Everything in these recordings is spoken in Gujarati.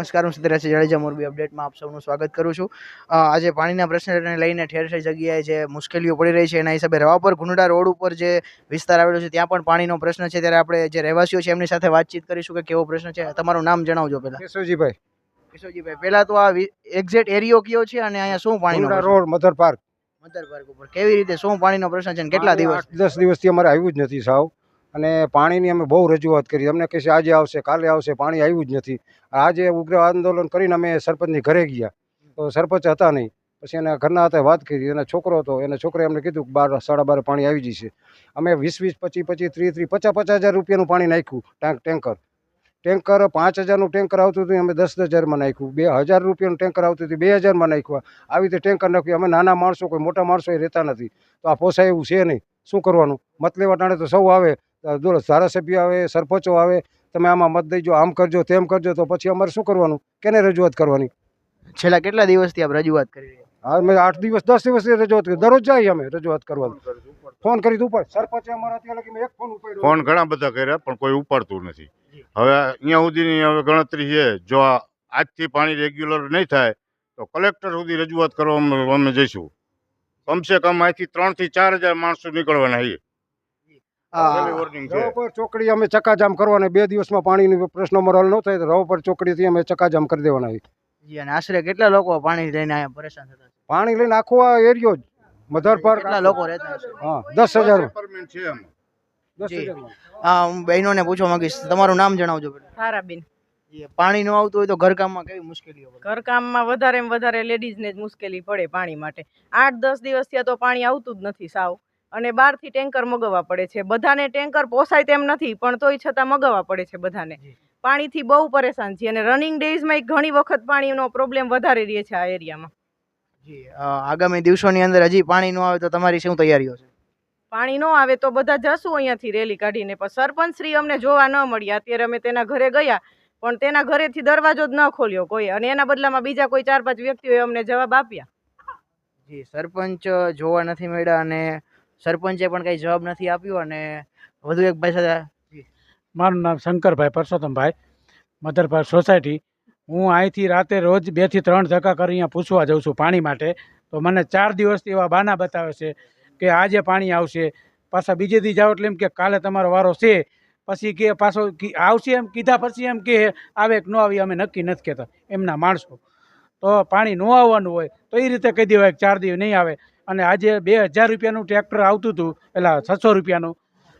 નમસ્કાર હું સિદ્ધરાજ જાડેજા મોરબી અપડેટમાં આપ સૌનું સ્વાગત કરું છું. આજે પાણીના પ્રશ્નને લઈને ઠેર ઠેર જગ્યાએ જે મુશ્કેલીઓ પડી રહી છે એના હિસાબે રવાપર ગુંડા રોડ ઉપર જે વિસ્તાર આવેલો છે ત્યાં પણ પાણીનો પ્રશ્ન છે. ત્યારે આપણે જે રહેવાસીઓ છે એમની સાથે વાતચીત કરીશું કે કેવો પ્રશ્ન છે. તમારું નામ જણાવજો પહેલાં. કેશવજીભાઈ. કિશોરજીભાઈ પહેલાં તો આ એક્ઝેક્ટ એરિયો કયો છે અને અહીંયા શું પાણીનો road Mother Park. Mother Park ઉપર. કેવી રીતે શું પાણીનો પ્રશ્ન છે કેટલા દિવસ? દસ દિવસથી અમારે આવ્યું જ નથી સાવ. અને પાણીની અમે બહુ રજૂઆત કરી. અમને કહે છે, આજે આવશે, કાલે આવશે, પાણી આવ્યું જ નથી. આજે ઉગ્ર આંદોલન કરીને અમે સરપંચની ઘરે ગયા. તો સરપંચ હતા નહીં. પછી એના ઘરના હતા વાત કરી. એના છોકરો હતો. એના છોકરાએ અમને કીધું કે બાર, સાડા બાર પાણી આવી જશે. અમે વીસ વીસ, પચીસ પચીસ, ત્રીસ ત્રીસ, પચાસ પચાસ હજાર રૂપિયાનું પાણી નાખ્યું. Tank tanker. ટેન્કર પાંચ હજારનું ટેન્કર આવતું હતું, અમે દસ દસ હજારમાં નાખ્યું. બે હજાર રૂપિયાનું ટેન્કર આવતું હતું, બે હજારમાં નાખ્યું. આવી રીતે ટેન્કર નાખ્યું. અમે નાના માણસો, કોઈ મોટા માણસો એ રહેતા નથી. તો આ પોસાય એવું છે નહીં. શું કરવાનું? મત લેવા ટાણે તો સૌ આવે. દો ધારાસભ્ય આવે સરપંચો આવે તમે આમાં મત દઈજો આમ કરજો તેમ કરજો તો પછી અમારે શું કરવાનું? કેને રજૂઆત કરવાની? છેલ્લા કેટલા દિવસથી આપ રજૂઆત કરી હા મેં આઠ દિવસ દસ દિવસથી રજૂઆત કરી દરરોજ જાય અમે રજૂઆત કરવાનું. ફોન કરી દઉં પણ સરપંચે અમારા અત્યારે લગી એક ફોન ઉપાડ્યો ફોન ઘણા બધા કર્યા પણ કોઈ ઉપાડતું નથી. હવે અહીંયા સુધીની હવે ગણતરી છે જો આ આજથી પાણી રેગ્યુલર નહીં થાય તો કલેક્ટર સુધી રજૂઆત કરવા અમે જઈશું. કમસે કમ અહીંથી ત્રણથી ચાર હજાર માણસો નીકળવાના છે આ પહેલી warning છે રવા પર ચોકડી અમે ચકાજામ કરવાના. બે દિવસમાં પાણીનો પ્રશ્ન અમારો હલ ન થાય તો રવ પર ચોકડીથી અમે ચકાજામ કરી દેવાના જી અને આશરે કેટલા લોકો પાણી લઈને અહીંયા પરેશાન થતા પાણી લઈને આખો આ એરિયો જ. મધર પર કેટલા લોકો રહેતા હા દસ હજાર છે. હા બહેનોને પૂછવા માંગીશ. તમારું નામ જણાવજો તારાબેન. પાણી ન આવતું હોય તો ઘરકામમાં કેવી મુશ્કેલીઓ ઘરકામમાં વધારે વધારે લેડીઝને જ મુશ્કેલી પડે પાણી માટે. આઠ દસ દિવસ થયા તો પાણી આવતું જ નથી સાવ. અને બહારથી ટેન્કર મગાવવા પડે છે. બધાને ટેન્કર પોસાય તેમ નથી પણ તોય છતાં મગાવવા પડે છે બધાને. પાણીથી બહુ પરેશાન છીએ અને રનિંગ ડેઝમાં ઘણી વખત પાણીનો પ્રોબ્લેમ વધારે રહે છે આ એરિયામાં. જી આગામી દિવસોની અંદર હજી પાણી ન આવે તો તમારી શું તૈયારીઓ છે? પાણી ન આવે તો બધા જશું અહીંયાથી રેલી કાઢીને પણ સરપંચ શ્રી અમને જોવા ન મળ્યા. અત્યારે અમે તેના ઘરે ગયા પણ તેના ઘરેથી દરવાજો જ ન ખોલ્યો કોઈ. અને એના બદલામાં બીજા કોઈ ચાર પાંચ વ્યક્તિઓએ અમને જવાબ આપ્યા. જી સરપંચ જોવા નથી મળ્યા અને સરપંચે પણ કંઈ જવાબ નથી આપ્યો અને વધુ એક ભાઈ સાથે મારું નામ શંકરભાઈ પરસોત્તમભાઈ, મધરભાઈ સોસાયટી. હું અહીંથી રાતે રોજ બેથી ત્રણ ધક્કા કરી અહીંયા પૂછવા જાઉં છું પાણી માટે. તો મને ચાર દિવસથી એવા બહાના બતાવે છે કે આજે પાણી આવશે. પાછા બીજે દી જાઓ એટલે એમ કે કાલે તમારો વારો છે. પછી કે પાછો આવશે એમ કીધા પછી એમ કે આવે કે ન આવી અમે નક્કી નથી કહેતા એમના માણસો. તો પાણી ન આવવાનું હોય તો એ રીતે કહી દેવાય ચાર દિવસ નહીં આવે. અને આજે બે હજાર રૂપિયાનું ટ્રેક્ટર આવતું હતું, પેલા છસો રૂપિયાનું.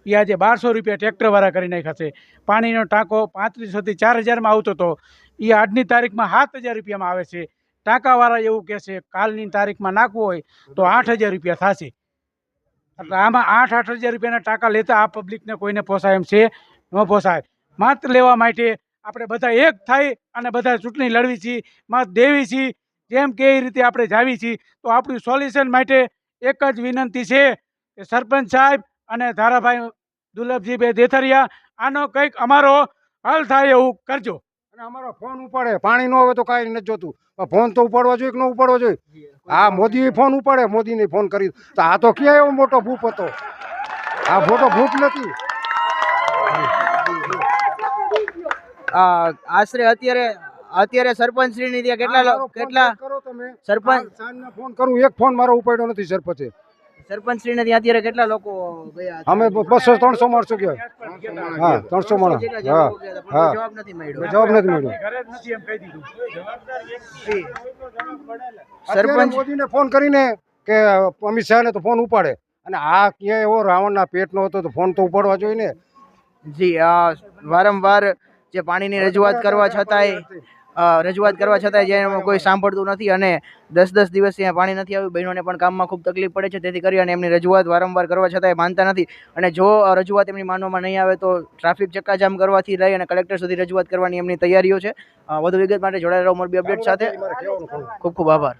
એ આજે બારસો રૂપિયા ટ્રેક્ટરવાળા કરી નાખ્યા છે. પાણીનો ટાંકો પાંત્રીસોથી ચાર હજારમાં આવતો હતો. એ આજની તારીખમાં સાત હજાર રૂપિયામાં આવે છે. ટાંકાવાળા એવું કહે છે, કાલની તારીખમાં નાખવું હોય તો આઠ હજાર રૂપિયા થશે. એટલે આમાં આઠ આઠ હજાર રૂપિયાના ટાંકા લેતા આ પબ્લિકને કોઈને પોસાય એમ છે, ન પોસાય. માત્ર લેવા માટે આપણે બધા એક થઈ અને બધા ચૂંટણી લડવી છીએ માત દેવી છીએ જેમ કે એ રીતે આપણે જાવી છીએ તો આપણું સોલ્યુશન માટે એક જ વિનંતી છે કે સરપંચ સાહેબ અને ધારાભાઈ દુર્લભજીભાઈ દેથરિયા આનો કંઈક અમારો હલ થાય એવું કરજો. અને અમારો ફોન ઉપાડે. પાણી ન આવે તો કાંઈ નથી જોતું. પણ ફોન તો ઉપાડવા જોઈએ કે ન ઉપાડવો જોઈએ? આ મોદી ફોન ઉપાડે. મોદીને ફોન કરી તો આ તો ક્યાં એવો મોટો ભૂપ હતો? આ મોટો ભૂપ નથી. આશરે અત્યારે અત્યારે સરપંચ શ્રીની ત્યાં કેટલા કેટલા કરો તમે. સરપંચ ફોન કરું. એક ફોન મારો ઉપાડ્યો નથી સરપંચે. સરપંચ શ્રીને ત્યાં અત્યારે કેટલા લોકો ગયા અમે બસો ત્રણસો માણસો ગયા. હા ત્રણસો માણસ. હા હા. જવાબ નથી મળ્યો. જવાબ નથી મળ્યો. ઘરે જ નથી એમ કહી દીધું. જી. સરપંચ સરપંચ મોદીને ફોન કરીને કે અમિત શાહને તો ફોન ઉપાડે. અને આ ક્યાંય એવો રાવણના પેટનો હતો તો ફોન તો ઉપાડવા જોઈએ ને. જી વારંવાર જે પાણીની રજૂઆત કરવા છતાંય રજૂઆત કરવા છતાંય જેમાં કોઈ સાંભળતું નથી અને દસ દસ દિવસ ત્યાં પાણી નથી આવ્યું, બહેનોને પણ કામમાં ખૂબ તકલીફ પડે છે, તેથી કરી અને એમની રજૂઆત વારંવાર કરવા છતાંય માનતા નથી. અને જો રજૂઆત એમની માનવામાં નહીં આવે તો ટ્રાફિક ચક્કાજામ કરવાથી રહી અને કલેક્ટર સુધી રજૂઆત કરવાની એમની તૈયારીઓ છે. વધુ વિગત માટે જોડાયેલા મોરબી અપડેટ સાથે. ખૂબ ખૂબ આભાર.